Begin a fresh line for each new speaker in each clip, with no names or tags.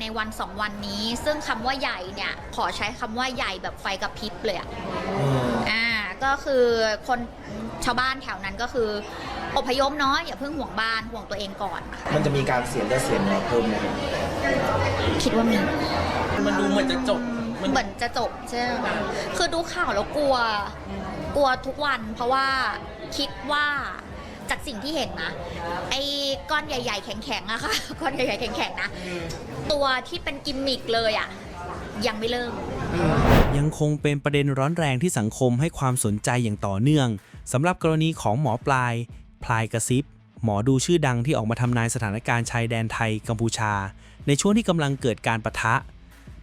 ในวันสองวันนี้ ซึ่งคำว่าใหญ่เนี่ยขอใช้คำว่าใหญ่แบบไฟกระพริบเลยอะ
อืม
อ่าก็คือคนชาวบ้านแถวนั้นก็คืออพยพเนาะอย่าเพิ่งห่วงบ้านห่วงตัวเองก่อน
มันจะมีการเสียเลือดเสียเนื้อเพิ่มไหมครับ
คิดว่ามี
มันดูเหมือนจะจบมัน
เหมือนจะจบใช่ไหมคือดูข่าวแล้วกลัว กลัวทุกวัน เพราะว่าคิดว่า จากสิ่งที่เห็นนะ ไอ้ก้อนใหญ่ ๆ แข็งๆอะค่ะ ก้อนใหญ่ๆแข็งๆนะ ตัวที่เป็นกิมมิกเลยอะยังไม่เริ่ม
ยังคงเป็นประเด็นร้อนแรงที่สังคมให้ความสนใจอย่างต่อเนื่องสำหรับกรณีของหมอปลาย พลายกระซิบ หมอดูชื่อดังที่ออกมาทำนายสถานการณ์ชายแดนไทยกัมพูชา ในช่วงที่กำลังเกิดการประทะ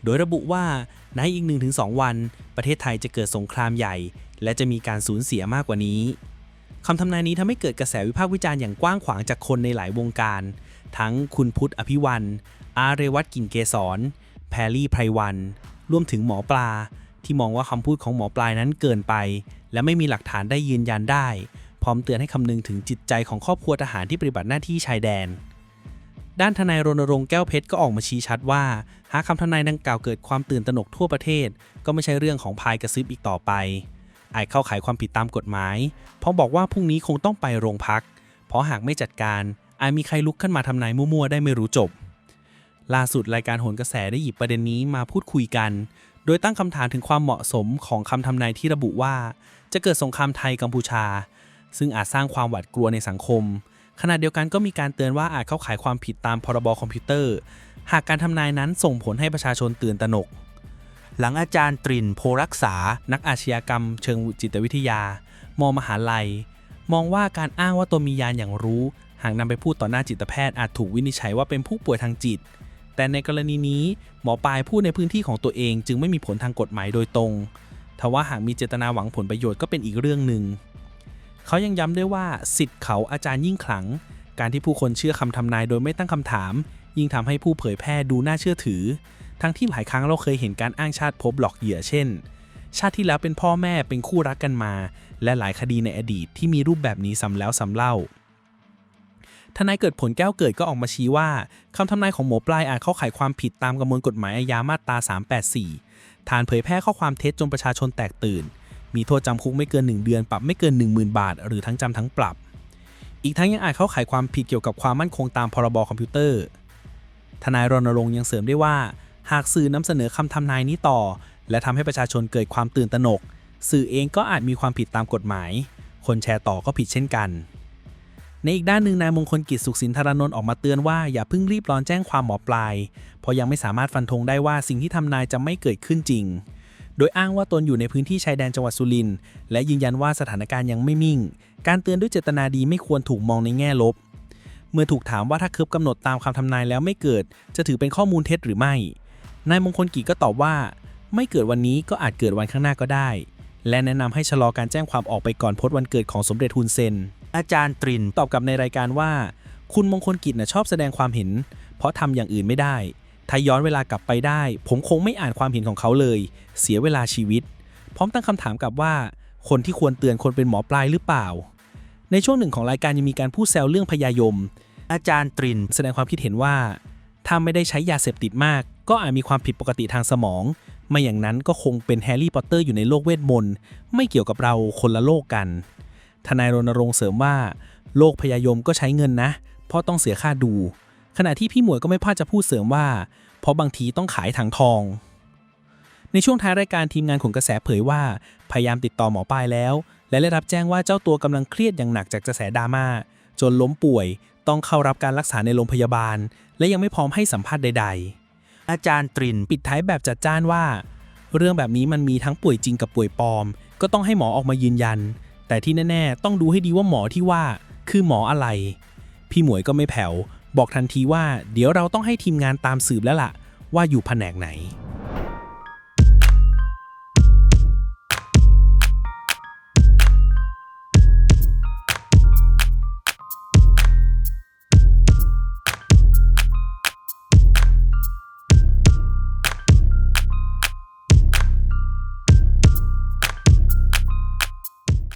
โดยระบุว่าในอีก 1-2 วัน ประเทศไทยจะเกิดสงครามใหญ่ และจะมีการสูญเสียมากกว่านี้ คำทำนายนี้ทำให้เกิดกระแสวิพากษ์วิจารณ์อย่างกว้างขวางจากคนในหลายวงการ ทั้งคุณพุทธอภิวันอาเรวัตกิ่งเกษรแพรลี่ไพรวัน รวมถึงหมอปลา ที่มองว่าคำพูดของหมอปลายนั้นเกินไป และไม่มีหลักฐานได้ยืนยันได้ พร้อมเตือนให้คำนึงถึงจิตใจของครอบครัวทหารที่ปฏิบัติหน้าที่ชายแดน ด้านทนายรณรงค์แก้วเพชรก็ออกมาชี้ชัดว่า หากคำทำนายดังกล่าวเกิดความตื่นตระหนกทั่วประเทศ ก็ไม่ใช่เรื่องของพายกระซิบอีกต่อไป อาจเข้าข่ายความผิดตามกฎหมายเพราะบอกว่าพรุ่งนี้คงต้องไปโรงพัก เพราะหากไม่จัดการอาจมีใครลุกขึ้นมาทำนายมั่วๆได้ไม่รู้จบ ล่าสุดรายการโหนกระแสได้หยิบประเด็นนี้มาพูดคุยกัน โดยตั้งคำถามถึงความเหมาะสมของคำทำนายที่ระบุว่า จะเกิดสงครามไทยกัมพูชา ซึ่งอาจสร้างความหวาดกลัวในสังคม ขณะเดียวกันก็มีการเตือนว่าอาจเข้าข่ายความผิดตามพรบคอมพิวเตอร์ หากการทำนายนั้นส่งผลให้ประชาชนตื่นตระหนก หลังอาจารย์ตรินโพรักษา นักอาชญากรรม เชิงจิตวิทยา มมหาลัย มองว่าการอ้างว่าตนมียานอย่างรู้ หากนำไปพูดต่อหน้าจิตแพทย์อาจถูกวินิจฉัยว่าเป็นผู้ป่วยทางจิต แต่ในกรณีนี้หมอปลายพูดในพื้นที่ของตัวเองจึงไม่มีผลทางกฎหมายโดยตรงทว่าหากมีเจตนาหวังผลประโยชน์ก็เป็นอีกเรื่องหนึ่ง เขายังย้ำด้วยว่าสิทธิ์เขาอาจารย์ยิ่งขลัง การที่ผู้คนเชื่อคำทำนายโดยไม่ตั้งคำถาม ยิ่งทำให้ผู้เผยแพร่ดูน่าเชื่อถือ ทั้งที่หลายครั้งเราเคยเห็นการอ้างชาติภพหลอกเหยื่อเช่น ชาติที่แล้วเป็นพ่อแม่เป็นคู่รักกันมา และหลายคดีในอดีตที่มีรูปแบบนี้ซ้ำแล้วซ้ำเล่าทนายเกิดผลแก้วเกิดก็ออกมาชี้ว่าคำทำนายของหมอปลายอาจเข้าข่ายความผิดตามประมวลกฎหมายอาญามาตรา 384 ฐานเผยแพร่ข้อความเท็จจนประชาชนแตกตื่น มีโทษจำคุกไม่เกิน 1 เดือน ปรับไม่เกิน 10,000 บาท หรือทั้งจำทั้งปรับ อีกทั้งยังอาจเข้าข่ายความผิดเกี่ยวกับความมั่นคงตามพรบคอมพิวเตอร์ ทนายรณรงค์ยังเสริมได้ว่า หากสื่อนำเสนอคำทำนายนี้ต่อ และทำให้ประชาชนเกิดความตื่นตระหนก สื่อเองก็อาจมีความผิดตามกฎหมาย คนแชร์ต่อก็ผิดเช่นกัน ในอีกด้านหนึ่งนายมงคลกิจสุขสินธารนนท์ออกมาเตือนว่าอย่าเพิ่งรีบร้อนแจ้งความหมอปลาย เพราะยังไม่สามารถฟันธงได้ว่าสิ่งที่ทำนายจะไม่เกิดขึ้นจริง โดยอ้างว่าตนอยู่ในพื้นที่ชายแดนจังหวัดสุรินทร์และยืนยันว่าสถานการณ์ยังไม่มิ่ง การเตือนด้วยเจตนาดีไม่ควรถูกมองในแง่ลบเมื่อถูกถามว่าถ้าเคิบกำหนดตามคำทำนายแล้วไม่เกิด จะถือเป็นข้อมูลเท็จหรือไม่ นายมงคลกิจก็ตอบว่า ไม่เกิดวันนี้ก็อาจเกิดวันข้างหน้าก็ได้ และแนะนำให้ชะลอการแจ้งความออกไปก่อนพ้นวันเกิดของสมเด็จฮุนเซน อาจารย์ตรินตอบกลับในรายการว่า คุณมงคลกิจนะชอบแสดงความเห็น เพราะทำอย่างอื่นไม่ได้ ถ้าย้อนเวลากลับไปได้ ผมคงไม่อ่านความเห็นของเขาเลย เสียเวลาชีวิต พร้อมตั้งคำถามกลับว่า คนที่ควรเตือนคนเป็นหมอปลายหรือเปล่า ในช่วงหนึ่งของรายการยังมีการพูดแซวเรื่องพยายม อาจารย์ตรินแสดงความคิดเห็นว่าถ้าไม่ได้ใช้ยาเสพติดมาก ก็อาจมีความผิดปกติทางสมอง ไม่อย่างนั้นก็คงเป็นแฮร์รี่พอตเตอร์อยู่ในโลกเวทมนต์ไม่เกี่ยวกับเราคนละโลกกัน ทนายรณรงค์เสริมว่า โลกพยายมก็ใช้เงินนะ เพราะต้องเสียค่าดู ขณะที่พี่หมวยก็ไม่พลาดจะพูดเสริมว่า เพราะบางทีต้องขายถังทอง ในช่วงท้ายรายการทีมงานขนกระแสเผยว่า พยายามติดต่อหมอปลายแล้ว และได้รับแจ้งว่าเจ้าตัวกำลังเครียดอย่างหนักจากกระแสดราม่าจนล้มป่วย ต้องเข้ารับการรักษาในโรงพยาบาล และยังไม่พร้อมให้สัมภาษณ์ใด ๆ อาจารย์ตรินปิดท้ายแบบจัดจ้านว่า เรื่องแบบนี้มันมีทั้งป่วยจริงกับป่วยปลอม ก็ต้องให้หมอออกมายืนยัน แต่ที่แน่ๆ ต้องดูให้ดีว่าหมอที่ว่าคือหมออะไร พี่หมวยก็ไม่แผ่วบอกทันทีว่า เดี๋ยวเราต้องให้ทีมงานตามสืบแล้วล่ะ ว่าอยู่แผนกไหน